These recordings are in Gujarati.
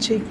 જી.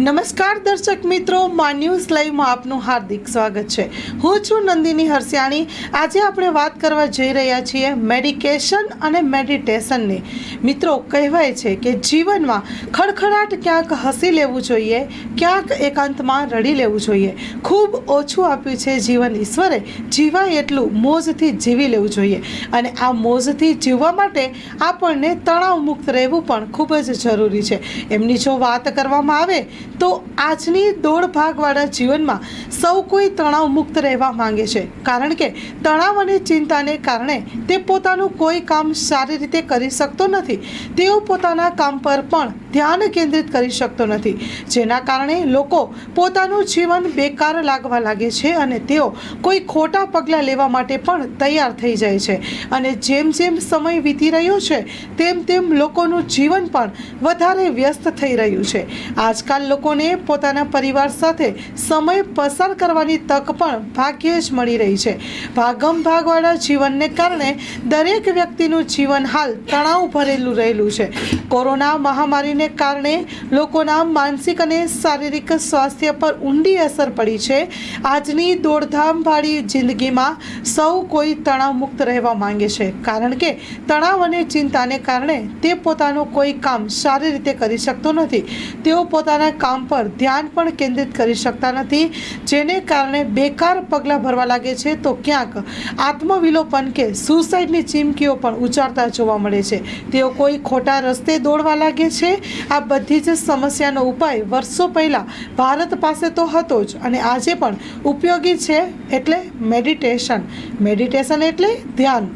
નમસ્કાર દર્શક મિત્રો, મા ન્યૂઝ લાઈવમાં આપનું હાર્દિક સ્વાગત છે. હું છું નંદિની હરસિયાણી. આજે આપણે વાત કરવા જઈ રહ્યા છીએ મેડિકેશન અને મેડિટેશનની. મિત્રો, કહેવાય છે કે જીવનમાં ખડખડાટ ક્યાંક હસી લેવું જોઈએ, ક્યાંક એકાંતમાં રડી લેવું જોઈએ. ખૂબ ઓછું આપ્યું છે જીવન ઈશ્વરે. જીવાય એટલું મોજથી જીવી લેવું જોઈએ. અને આ મોજથી જીવવા માટે આપણને તણાવ મુક્ત રહેવું પણ ખૂબ જ જરૂરી છે. એમની જો વાત કરવામાં આવે તો આજની દોડ ભાગવાળા જીવનમાં સૌ કોઈ તણાવ મુક્ત રહેવા માંગે છે. કારણ કે તણાવ અને ચિંતાને કારણે તે પોતાનું કોઈ કામ સારી રીતે કરી શકતો નથી. તેઓ પોતાના કામ પર પણ ધ્યાન કેન્દ્રિત કરી શકતો નથી. જેના કારણે લોકો પોતાનું જીવન બેકાર લાગવા લાગે છે અને તેઓ કોઈ ખોટા પગલાં લેવા માટે પણ તૈયાર થઈ જાય છે. અને જેમ જેમ સમય વીતી રહ્યો છે, તેમ તેમ લોકોનું જીવન પણ વધારે વ્યસ્ત થઈ રહ્યું છે. આજકાલ લોકોને પોતાના પરિવાર સાથે સમય પસાર કરવાની તક પણ ભાગ્યે જ મળી રહી છે. ભાગમ ભાગવાળા જીવનને કારણે દરેક વ્યક્તિનું જીવન હાલ તણાવ ભરેલું રહેલું છે. કોરોના મહામારીને કારણે લોકોના માનસિક અને શારીરિક સ્વાસ્થ્ય પર ઊંડી અસર પડી છે. આજની દોડધામવાળી જિંદગીમાં સૌ કોઈ તણાવ મુક્ત રહેવા માંગે છે. કારણ કે તણાવ અને ચિંતાને કારણે તે પોતાનું કોઈ કામ સારી રીતે કરી શકતો નથી. તેઓ પોતાના કામ પર ધ્યાન પણ કેન્દ્રિત કરી શકતા નથી. જેને કારણે બેકાર પગલાં ભરવા લાગે છે તો ક્યાંક આત્મવિલોપન કે સુસાઇડની ચીમકીઓ પણ ઉચ્ચારતા જોવા મળે છે. તેઓ કોઈ ખોટા રસ્તે દોડવા લાગે છે આ બધી જ સમસ્યાનો ઉપાય વર્ષો પહેલાં ભારત પાસે તો હતો જ અને આજે પણ ઉપયોગી છે એટલે મેડિટેશન મેડિટેશન એટલે ધ્યાન.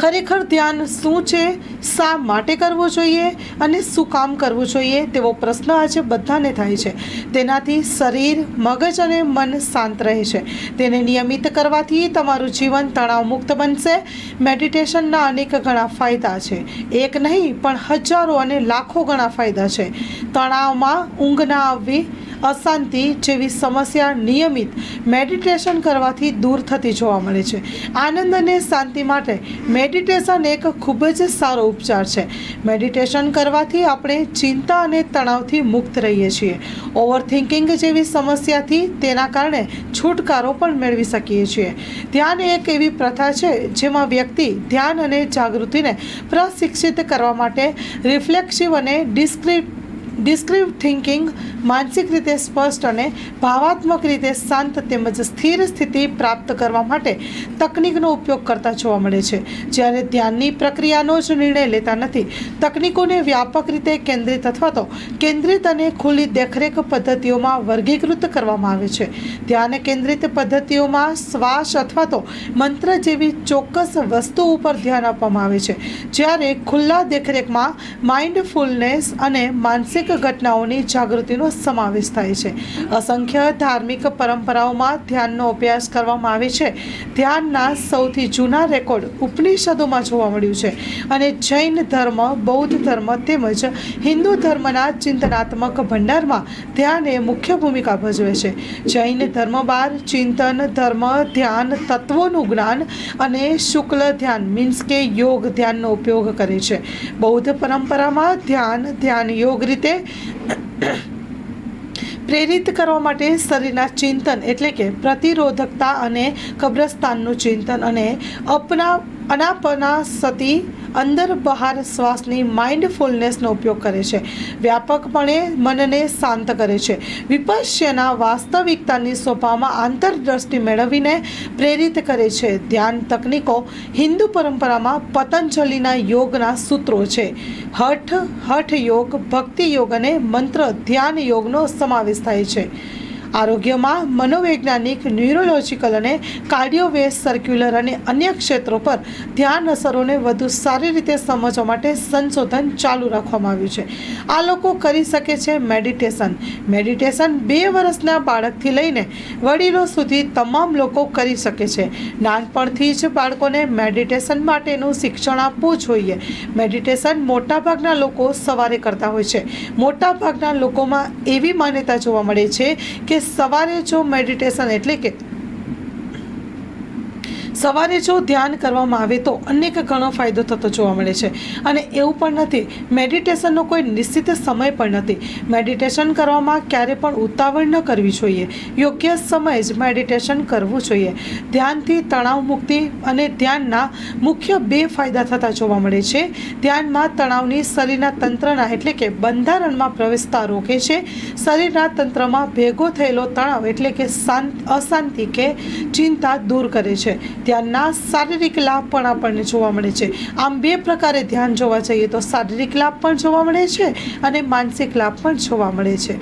ખરેખર ધ્યાન શું છે? શા માટે કરવું જોઈએ? અને શું કામ કરવું જોઈએ? તેવો પ્રશ્ન આજે બધાને થાય છે. તેનાથી શરીર, મગજ અને મન શાંત રહે છે. તેને નિયમિત કરવાથી તમારું જીવન તણાવમુક્ત બનશે. મેડિટેશનના અનેક ઘણા ફાયદા છે. એક નહીં, પણ હજારો અને લાખો ઘણા ફાયદા છે. તણાવમાં ઊંઘ ના આવવી અશાંતિ જેવી સમસ્યા નિયમિત મેડિટેશન કરવાથી દૂર થતી જોવા મળે છે. આનંદ અને શાંતિ માટે મેડિટેશન એક ખૂબ જ સારો ઉપચાર છે. મેડિટેશન કરવાથી આપણે ચિંતા અને તણાવથી મુક્ત રહીએ છીએ. ઓવર થિંકિંગ જેવી સમસ્યાથી તેના કારણે છુટકારો પણ મેળવી શકીએ છીએ. ધ્યાન એક એવી પ્રથા છે જેમાં વ્યક્તિ ધ્યાન અને જાગૃતિને પ્રશિક્ષિત કરવા માટે રિફ્લેક્સિવ અને ડિસ્ક્રિપ ડિસ્ક્રિપ થિંકિંગ, માનસિક રીતે સ્પષ્ટ અને ભાવાત્મક રીતે શાંત તેમજ સ્થિર સ્થિતિ પ્રાપ્ત કરવા માટે તકનિકનો ઉપયોગ કરતા જોવા મળે છે. જ્યારે ધ્યાનની પ્રક્રિયાનો જ નિર્ણય લેતા નથી, તકનિકોને વ્યાપક રીતે કેન્દ્રિત અથવા તો કેન્દ્રિત અને ખુલ્લી દેખરેખ પદ્ધતિઓમાં વર્ગીકૃત કરવામાં આવે છે. ધ્યાન કેન્દ્રિત પદ્ધતિઓમાં શ્વાસ અથવા તો મંત્ર જેવી ચોક્કસ વસ્તુ ઉપર ધ્યાન આપવામાં આવે છે. જ્યારે ખુલ્લા દેખરેખમાં માઇન્ડફુલનેસ અને માનસિક ઘટનાઓની જાગૃતિનો સમાવેશ થાય છે. અસંખ્ય ધાર્મિક પરંપરાઓમાં ધ્યાનનો અભ્યાસ કરવામાં આવે છે. ધ્યાનના સૌથી જૂના રેકોર્ડ ઉપનિષદોમાં જોવા મળ્યું છે અને જૈન ધર્મ, બૌદ્ધ ધર્મ તેમજ હિન્દુ ધર્મના ચિંતનાત્મક ભંડારમાં ધ્યાન એ મુખ્ય ભૂમિકા ભજવે છે. જૈન ધર્મ બાર ચિંતન ધર્મ, ધ્યાન તત્વોનું જ્ઞાન અને શુક્લ ધ્યાન મીન્સ કે યોગ ધ્યાનનો ઉપયોગ કરે છે. બૌદ્ધ પરંપરામાં ધ્યાન ધ્યાન યોગ રીતે પ્રેરિત કરવા માટે શરીરના ચિંતન એટલે કે પ્રતિરોધકતા અને કબ્રસ્તાનનું ચિંતન અને અપના અનાપના સતી અંદર બહાર શ્વાસની માઇન્ડફુલનેસનો ઉપયોગ કરે છે. વ્યાપકપણે મનને શાંત કરે છે. વિપશ્યના વાસ્તવિકતાની સ્વભાવમાં આંતરદ્રષ્ટિ મેળવીને પ્રેરિત કરે છે. ધ્યાન તકનિકો હિન્દુ પરંપરામાં પતંજલિના યોગના સૂત્રો છે. હઠ હઠ યોગ, ભક્તિ યોગ અને મંત્ર ધ્યાન યોગનો સમાવેશ થાય છે. આરોગ્યમાં મનોવૈજ્ઞાનિક, ન્યુરોલોજીકલ અને કાર્ડિયોવેસ સર્ક્યુલર અને અન્ય ક્ષેત્રો પર ધ્યાન અસરોને વધુ સારી રીતે સમજવા માટે સંશોધન ચાલુ રાખવામાં આવ્યું છે. આ લોકો કરી શકે છે મેડિટેશન. મેડિટેશન બે વર્ષના બાળકથી લઈને વડીલો સુધી તમામ લોકો કરી શકે છે. નાનપણથી જ બાળકોને મેડિટેશન માટેનું શિક્ષણ આપવું જોઈએ. મેડિટેશન મોટાભાગના લોકો સવારે કરતા હોય છે. મોટાભાગના લોકોમાં એવી માન્યતા જોવા મળે છે કે સવારે જો મેડિટેશન એટલે કે સવારે જો ધ્યાન કરવામાં આવે તો અનેક ઘણો ફાયદો થતો જોવા મળે છે. અને એવું પણ નથી, મેડિટેશનનો કોઈ નિશ્ચિત સમય પણ નથી. મેડિટેશન કરવામાં ક્યારે પણ ઉતાવળ ન કરવી જોઈએ. યોગ્ય સમયે જ મેડિટેશન કરવું જોઈએ. ધ્યાનથી તણાવ મુક્તિ અને ધ્યાનના મુખ્ય બે ફાયદા થતા જોવા મળે છે. ધ્યાનમાં તણાવની શરીરના તંત્રના એટલે કે બંધારણમાં પ્રવેશતા રોકે છે. શરીરના તંત્રમાં ભેગો થયેલો તણાવ એટલે કે શાંત, અશાંતિ કે ચિંતા દૂર કરે છે. ધ્યાનના શારીરિક લાભ પણ આપણને જોવા મળે છે. આમ બે પ્રકારે ધ્યાન જોવા જઈએ તો શારીરિક લાભ પણ જોવા મળે છે અને માનસિક લાભ પણ જોવા મળે છે.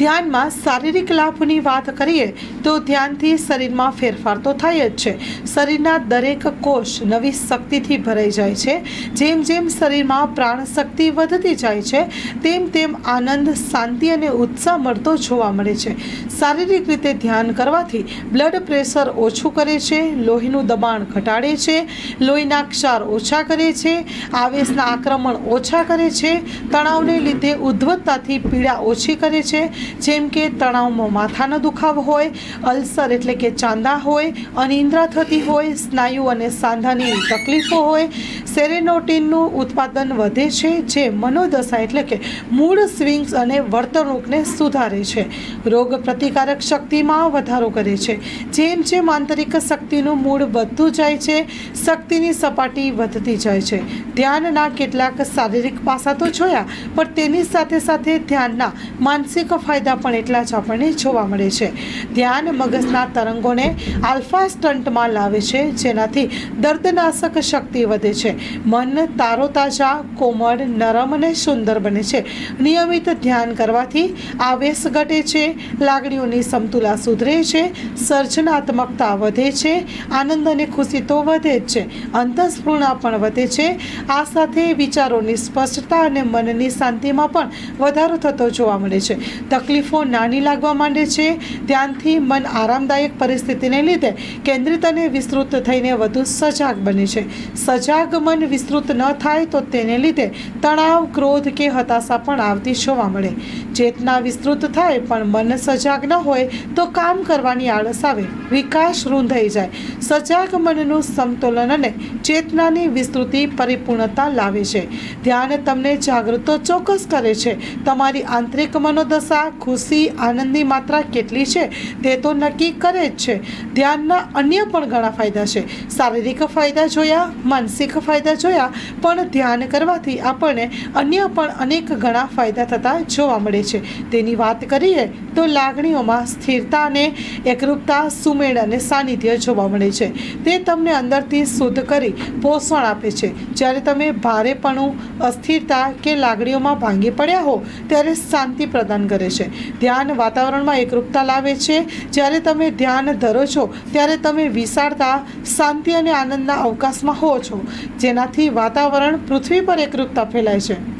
ધ્યાનમાં શારીરિક લાભની વાત કરીએ તો ધ્યાનથી શરીરમાં ફેરફાર તો થાય જ છે. શરીરના દરેક કોષ નવી શક્તિથી ભરાઈ જાય છે. જેમ જેમ શરીરમાં પ્રાણ શક્તિ વધતી જાય છે, તેમ તેમ આનંદ, શાંતિ અને ઉત્સાહ મળતો જોવા મળે છે. શારીરિક રીતે ધ્યાન કરવાથી બ્લડ પ્રેશર ઓછું કરે છે, લોહીનું દબાણ ઘટાડે છે, લોહીના ક્ષાર ઓછા કરે છે, આવેશના આક્રમણ ઓછા કરે છે, તણાવને લીધે ઉદ્ધવતાથી પીડા ઓછી કરે છે જેમ કે તણાવમાં માથાનો દુખાવો હોય, અલ્સર એટલે કે ચાંદા હોય, અનિદ્રા થતી હોય, સ્નાયુ અને સાંધાની તકલીફો હોય, સેરેનોટિનનું ઉત્પાદન વધે છે, જે મનોદશા એટલે કે મૂળ સ્વિંગ્સ અને વર્તણૂકને સુધારે છે. રોગ પ્રતિકારક શક્તિમાં વધારો કરે છે. જેમ જેમ આંતરિક શક્તિનું મૂળ વધતું જાય છે, શક્તિની સપાટી વધતી જાય છે. ધ્યાનના કેટલાક શારીરિક પાસા તો જોયા, પણ તેની સાથે સાથે ધ્યાનના માનસિક ફાયદા પણ એટલા જ આપણને જોવા મળે છે. ધ્યાન મગજના તરંગોને આલ્ફા સ્ટન્ટમાં લાવે છે, જેનાથી દર્દનાશક શક્તિ વધે છે. મન તારોતાજા, કોમળ, નરમ અને સુંદર બને છે. નિયમિત ધ્યાન કરવાથી આવેશ ઘટે છે, લાગણીઓની સમતુલા સુધરે છે, સર્જનાત્મકતા વધે છે, આનંદ અને ખુશી તો વધે જ છે. અંતસ્ફૂર્ણા પણ વધે છે. આ સાથે વિચારોની સ્પષ્ટતા અને મનની શાંતિમાં પણ વધારો થતો જોવા મળે છે. તકલીફો નાની લાગવા માંડે છે. ધ્યાનથી મન આરામદાયક પરિસ્થિતિને લીધે કેન્દ્રિત અને વિસ્તૃત થઈને વધુ સજાગ બને છે. સજાગ મન વિસ્તૃત ન થાય તો તેને લીધે તણાવ, ક્રોધ કે હતાશા પણ આવતી જોવા મળે. ચેતના વિસ્તૃત થાય પણ મન સજાગ ન હોય તો કામ કરવાની આળસ આવે. વિકાસ રૂંધાઈ જાય. સજાગ મનનું સમતોલન અને ચેતનાની વિસ્તૃતિ પરિપૂર્ણતા લાવે છે. ધ્યાન તમને જાગૃત ચોક્કસ કરે છે. તમારી આંતરિક મનોદશા ખુશી, આનંદની માત્રા કેટલી છે તે તો નક્કી કરે જ છે. ધ્યાનના અન્ય પણ ઘણા ફાયદા છે. શારીરિક ફાયદા જોયા, માનસિક ફાયદા જોયા, પણ ધ્યાન કરવાથી આપણને અન્ય પણ અનેક ઘણા ફાયદા થતા જોવા મળે છે. તેની વાત કરીએ તો લાગણીઓમાં સ્થિરતા અને એકરૂપતા, સુમેળ અને સાનિધ્ય જોવા મળે છે. તે તમને અંદરથી શુદ્ધ કરી પોષણ આપે છે. જ્યારે તમે ભારેપણું, અસ્થિરતા કે લાગણીઓમાં ભાંગી પડ્યા હો, ત્યારે શાંતિ પ્રદાન કરે છે. ધ્યાન વાતાવરણમાં એકરૂપતા લાવે છે. જ્યારે તમે ધ્યાન ધરો છો, ત્યારે તમે વિશાળતા, શાંતિ અને આનંદના અવકાશમાં હો છો. જેનાથી વાતાવરણ પૃથ્વી પર એકરૂપતા ફેલાય છે.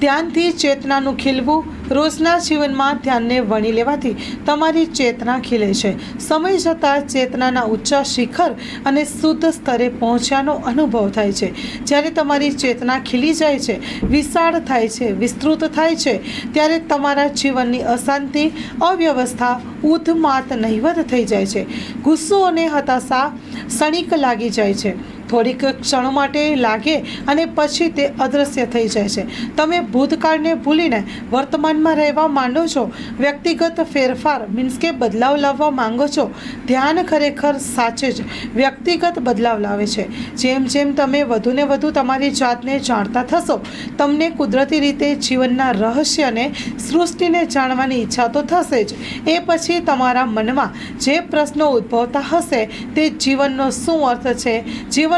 ધ્યાનથી ચેતનાનું ખીલવું, રોજના જીવનમાં ધ્યાનને વણી લેવાથી તમારી ચેતના ખીલે છે. સમય જતાં ચેતનાના ઊંચા શિખર અને શુદ્ધ સ્તરે પહોંચ્યાનો અનુભવ થાય છે. જ્યારે તમારી ચેતના ખીલી જાય છે, વિશાળ થાય છે, વિસ્તૃત થાય છે, ત્યારે તમારા જીવનની અશાંતિ, અવ્યવસ્થા ઉધમાત નહિવત થઈ જાય છે. ગુસ્સો અને હતાશા ક્ષણિક લાગી જાય છે. થોડીક ક્ષણો માટે લાગે અને પછી તે અદૃશ્ય થઈ જાય છે. તમે ભૂતકાળને ભૂલીને વર્તમાનમાં રહેવા માંડો છો, વ્યક્તિગત ફેરફાર મીન્સ કે બદલાવ લાવવા માંગો છો, ધ્યાન ખરેખર સાચે જ વ્યક્તિગત બદલાવ લાવે છે. જેમ જેમ તમે વધુને વધુ તમારી જાતને જાણતા થશો, તમને કુદરતી રીતે જીવનના રહસ્યને સૃષ્ટિને જાણવાની ઈચ્છા તો થશે જ. એ પછી તમારા મનમાં જે પ્રશ્નો ઉદ્ભવતા હશે તે જીવનનો શું અર્થ છે?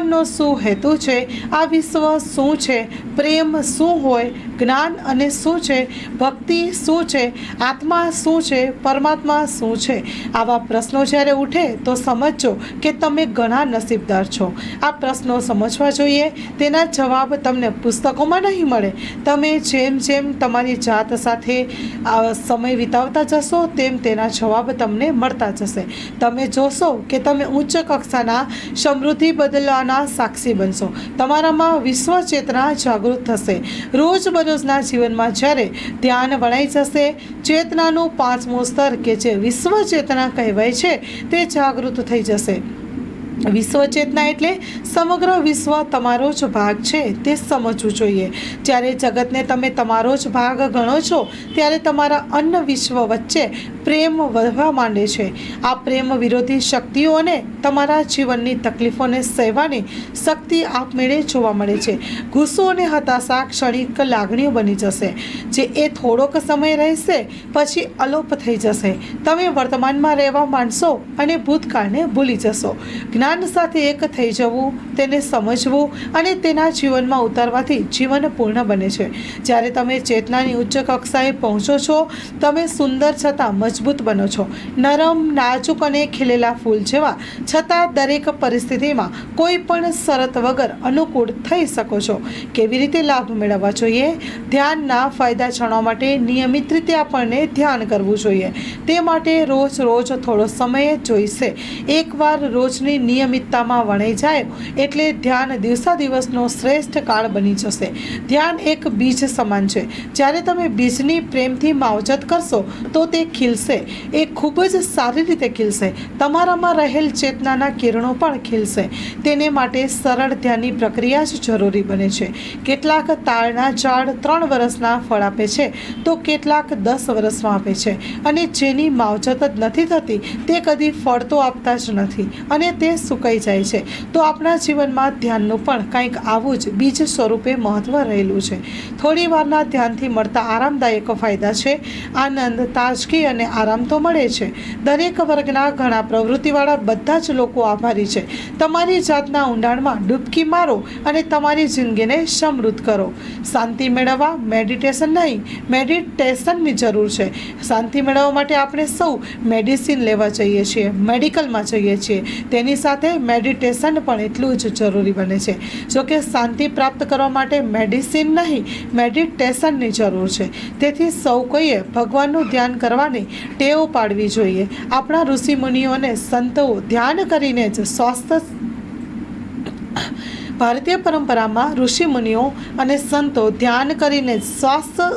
જીવનનો શું હેતુ છે? આ વિશ્વ શું છે? પ્રેમ શું હોય? જ્ઞાન અને શું છે? ભક્તિ શું છે? આત્મા શું છે? પરમાત્મા શું છે? આવા પ્રશ્નો જ્યારે ઉઠે તો સમજજો કે તમે ઘણા નસીબદાર છો. આ પ્રશ્નો સમજવા જોઈએ. તેના જવાબ તમને પુસ્તકોમાં નહીં મળે. તમે જેમ જેમ તમારી જાત સાથે સમય વિતાવતા જશો, તેમ તેના જવાબ તમને મળતા જશે. તમે જોશો કે તમે ઉચ્ચ કક્ષાના સમૃદ્ધિ બદલવાના ઘટનાઓના સાક્ષી બનશો. તમારામાં વિશ્વ ચેતના જાગૃત થશે. રોજબરોજના જીવનમાં જ્યારે ધ્યાન વણાઈ જશે, ચેતનાનું પાંચમું સ્તર કે જે વિશ્વ ચેતના કહેવાય છે, તે જાગૃત થઈ જશે. વિશ્વ ચેતના એટલે સમગ્ર વિશ્વ તમારો જ ભાગ છે, તે સમજવું જોઈએ. જ્યારે જગતને તમે તમારો જ ભાગ ગણો છો, ત્યારે તમારા અન્ન વિશ્વ વચ્ચે પ્રેમ વધવા માંડે છે. આ પ્રેમ વિરોધી શક્તિઓને તમારા જીવનની તકલીફોને સહેવાની શક્તિ આપમેળે જોવા મળે છે. ગુસ્સો અને હતાશા ક્ષણિક લાગણીઓ બની જશે, જે એ થોડોક સમય રહેશે, પછી અલોપ થઈ જશે. તમે વર્તમાનમાં રહેવા માંડશો અને ભૂતકાળને ભૂલી જશો. જ્ઞાન સાથે એક થઈ જવું, તેને સમજવું અને તેના જીવનમાં ઉતારવાથી જીવન પૂર્ણ બને છે. જ્યારે તમે ચેતનાની ઉચ્ચ કક્ષાએ પહોંચો છો, તમે સુંદર છતાં મજબૂત બનો છો. નરમ, નાજુક અને ખીલેલા ફૂલ જેવા, છતાં દરેક પરિસ્થિતિમાં કોઈ પણ શરત વગર અનુકૂળ થઈ શકો છો. કેવી રીતે લાભ મેળવવા જોઈએ? ધ્યાનના ફાયદા જાણવા માટે નિયમિત રીતે આપણને ધ્યાન કરવું જોઈએ. તે માટે રોજ રોજ થોડો સમય જોઈશે. એકવાર રોજની નિયમિતતામાં વણાઈ જાય એટલે ધ્યાન દિવસા દિવસનો શ્રેષ્ઠ કાળ બની જશે. ધ્યાન એક બીજ સમાન છે. જ્યારે તમે બીજની પ્રેમથી માવજત કરશો, તો તે ખીલશે. એ ખૂબ જ સારી રીતે ખીલશે. તમારામાં રહેલ ચેતનાના કિરણો પણ ખીલશે. તેને માટે સરળ ધ્યાનની પ્રક્રિયા જ જરૂરી બને છે. કેટલાક તાળના ઝાડ ત્રણ વર્ષના ફળ આપે છે, તો કેટલાક દસ વર્ષમાં આપે છે. અને જેની માવજત જ નથી થતી, તે કદી ફળ તો આપતા જ નથી. અને તે સુકાઈ જાય છે. તો આપણા જીવનમાં ધ્યાનનું પણ કંઈક આવું જ બીજ સ્વરૂપે મહત્ત્વ રહેલું છે. થોડી વારના ધ્યાનથી મળતા આરામદાયક ફાયદા છે. આનંદ, તાજગી અને આરામ તો મળે છે. દરેક વર્ગના ઘણા પ્રવૃત્તિવાળા બધા જ લોકો આભારી છે. તમારી જાતના ઊંડાણમાં ડૂબકી મારો અને તમારી જિંદગીને સમૃદ્ધ કરો. શાંતિ મેળવવા મેડિટેશન નહીં, મેડિટેશનની જરૂર છે. શાંતિ મેળવવા માટે આપણે સૌ મેડિસિન લેવા જઈએ છીએ, મેડિકલમાં જઈએ છીએ. તેની સાથે મેડિટેશન પણ એટલું જ જરૂરી બને છે. જો કે શાંતિ પ્રાપ્ત કરવા માટે મેડિસિન નહીં, મેડિટેશનની જરૂર છે. તેથી સૌ કોઈએ ભગવાનનું ધ્યાન કરવાની ટેવ પાડવી જોઈએ. આપણા ઋષિ મુનિઓને સંતો ધ્યાન કરીને જ સ્વાસ્થ્ય ભારતીય પરંપરામાં ઋષિ મુનિઓ અને સંતો ધ્યાન કરીને જ સ્વાસ્થ્ય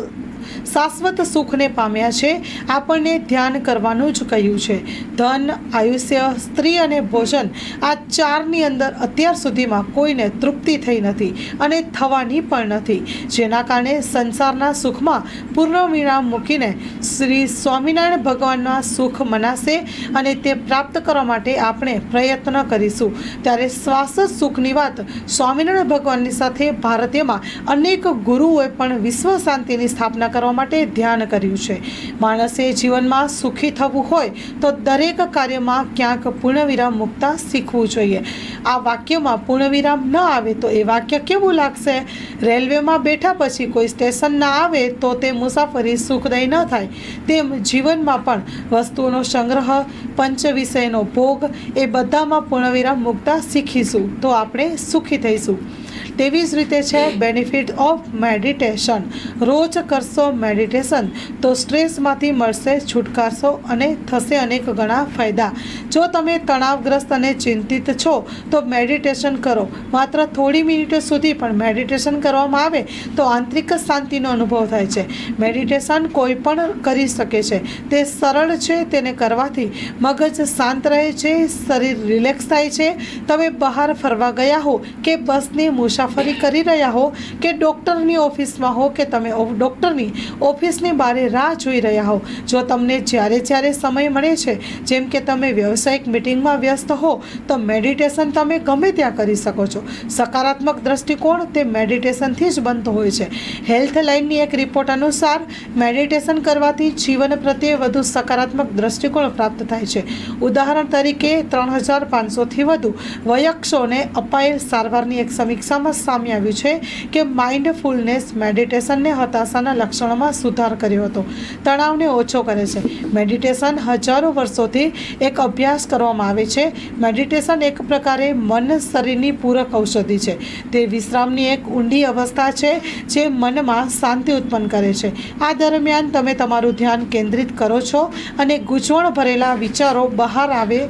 શાશ્વત સુખને પામ્યા છે. આપણને ધ્યાન કરવાનું જ કહ્યું છે. ધન, આયુષ્ય, સ્ત્રી અને ભોજન આ ચારની અંદર અત્યાર સુધીમાં કોઈને તૃપ્તિ થઈ નથી અને થવાની પણ નથી. જેના કારણે સંસારના સુખમાં પૂર્ણ વિરામ મૂકીને શ્રી સ્વામિનારાયણ ભગવાનના સુખ મનાશે અને તે પ્રાપ્ત કરવા માટે આપણે પ્રયત્ન કરીશું. ત્યારે શ્વાસ સુખની વાત સ્વામિનારાયણ ભગવાનની સાથે ભારતીયમાં અનેક ગુરુઓએ પણ વિશ્વ શાંતિની સ્થાપના કરવા માટે ધ્યાન કર્યું છે. માણસે જીવનમાં સુખી થવું હોય તો દરેક કાર્યમાં ક્યાંક પૂર્ણવિરામ મૂકતા શીખવું જોઈએ. આ વાક્યમાં પૂર્ણવિરામ ન આવે તો એ વાક્ય કેવું લાગશે? રેલવેમાં બેઠા પછી કોઈ સ્ટેશન ના આવે તો તે મુસાફરી સુખદાયી ન થાય. તેમ જીવનમાં પણ વસ્તુઓનો સંગ્રહ પંચ વિષયનો ભોગ, એ બધામાં પૂર્ણવિરામ મૂકતા શીખીશું તો આપણે સુખી થઈશું. તેવી જ રીતે છે બેનિફિટ ઓફ મેડિટેશન રોજ કરશો મેડિટેશન તો સ્ટ્રેસમાંથી મળશે છુટકારશો અને થશે અનેક ઘણા ફાયદા. જો તમે તણાવગ્રસ્ત અને ચિંતિત છો, તો મેડિટેશન કરો. માત્ર થોડી મિનિટો સુધી પણ મેડિટેશન કરવામાં આવે, તો આંતરિક શાંતિનો અનુભવ થાય છે. મેડિટેશન કોઈ પણ કરી શકે છે. તે સરળ છે, તેને કરવાથી મગજ શાંત રહે છે, શરીર રિલેક્સ થાય છે. તમે બહાર ફરવા ગયા હો કે બસની મુસાફરી કરી રહ્યા હો કે ડૉક્ટરની ઓફિસમાં હો કે તમે ડૉક્ટરની ઓફિસની બારે રાહ જોઈ રહ્યા હો. જો તમને જ્યારે જ્યારે સમય મળે છે, જેમ કે તમે વ્યવસાયિક મિટિંગમાં વ્યસ્ત હો, તો મેડિટેશન તમે ગમે ત્યાં કરી શકો છો. સકારાત્મક દ્રષ્ટિકોણ તે મેડિટેશનથી જ બનતો હોય છે. હેલ્થ લાઇનની એક રિપોર્ટ અનુસાર, મેડિટેશન કરવાથી જીવન પ્રત્યે વધુ સકારાત્મક દ્રષ્ટિકોણ પ્રાપ્ત થાય છે. ઉદાહરણ તરીકે, ત્રણ હજાર પાંચસોથી વધુ વયક્ષોને અપાયેલ સારવારની એક સમીક્ષામાં સામે આવ્યું છે કે માઇન્ડફુલનેસ મેડિટેશનને હતાશાના લક્ષણોમાં સુધાર કર્યો હતો. તણાવને ઓછો કરે છે. મેડિટેશન હજારો વર્ષોથી એક અભ્યાસ કરવામાં આવે છે. મેડિટેશન એક પ્રકારે મન શરીરની પૂરક ઔષધિ છે. તે વિશ્રામની એક ઊંડી અવસ્થા છે જે મનમાં શાંતિ ઉત્પન્ન કરે છે. આ દરમિયાન તમે તમારું ધ્યાન કેન્દ્રિત કરો છો અને ગૂંચવણ ભરેલા વિચારો બહાર આવે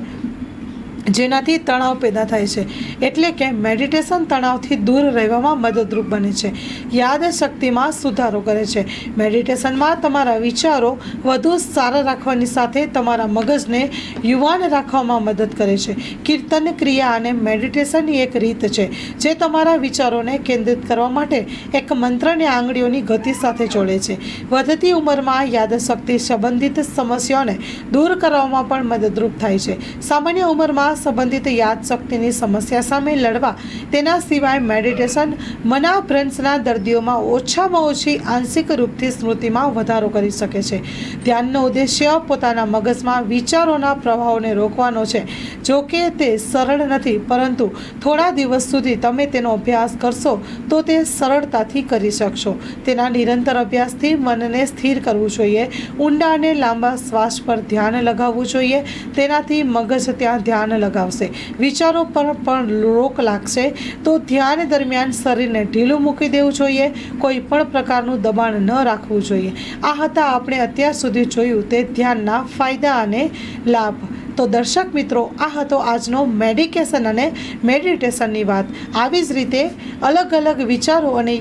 જેનાથી તણાવ પેદા થાય છે. એટલે કે મેડિટેશન તણાવથી દૂર રહેવામાં મદદરૂપ બને છે. યાદશક્તિમાં સુધારો કરે છે. મેડિટેશનમાં તમારા વિચારો વધુ સારા રાખવાની સાથે તમારા મગજને યુવાન રાખવામાં મદદ કરે છે. કીર્તન ક્રિયા અને મેડિટેશનની એક રીત છે, જે તમારા વિચારોને કેન્દ્રિત કરવા માટે એક મંત્રને આંગળીઓની ગતિ સાથે જોડે છે. વધતી ઉંમરમાં યાદશક્તિ સંબંધિત સમસ્યાઓને દૂર કરવામાં પણ મદદરૂપ થાય છે. સામાન્ય ઉંમરમાં સંબંધિત યાદશક્તિની સમસ્યા સામે લડવા, તેના સિવાય મેડિટેશન મનાભ્રંશના દર્દીઓમાં ઓછામાં ઓછી આંશિક રૂપથી સ્મૃતિમાં વધારો કરી શકે છે. ધ્યાનનો ઉદ્દેશ્ય પોતાના મગજમાં વિચારોના પ્રવાહોને રોકવાનો છે. જો કે તે સરળ નથી, પરંતુ થોડા દિવસ સુધી તમે તેનો અભ્યાસ કરશો, તો તે સરળતાથી કરી શકશો. તેના નિરંતર અભ્યાસથી મનને સ્થિર કરવું જોઈએ, ઊંડા અને લાંબા શ્વાસ પર ધ્યાન લગાવવું જોઈએ. તેનાથી મગજ ત્યાં ધ્યાન લગાવશે. વિચારો પર પણ રોક લાગશે. તો ધ્યાન દરમિયાન શરીરને ઢીલું મૂકી દેવું જોઈએ. કોઈ પણ પ્રકારનું દબાણ ન રાખવું જોઈએ. આ હતા આપણે અત્યાર સુધી જોયું તે ધ્યાનના ફાયદા અને લાભ. તો દર્શક મિત્રો, આ હતો આજનો મેડિકેશન અને મેડિટેશનની વાત. આવી જ રીતે અલગ અલગ વિચારો અને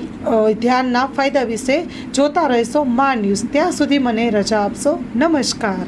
ધ્યાનના ફાયદા વિશે જોતા રહેશો મા ન્યૂઝ. ત્યાં સુધી મને રજા આપશો. નમસ્કાર.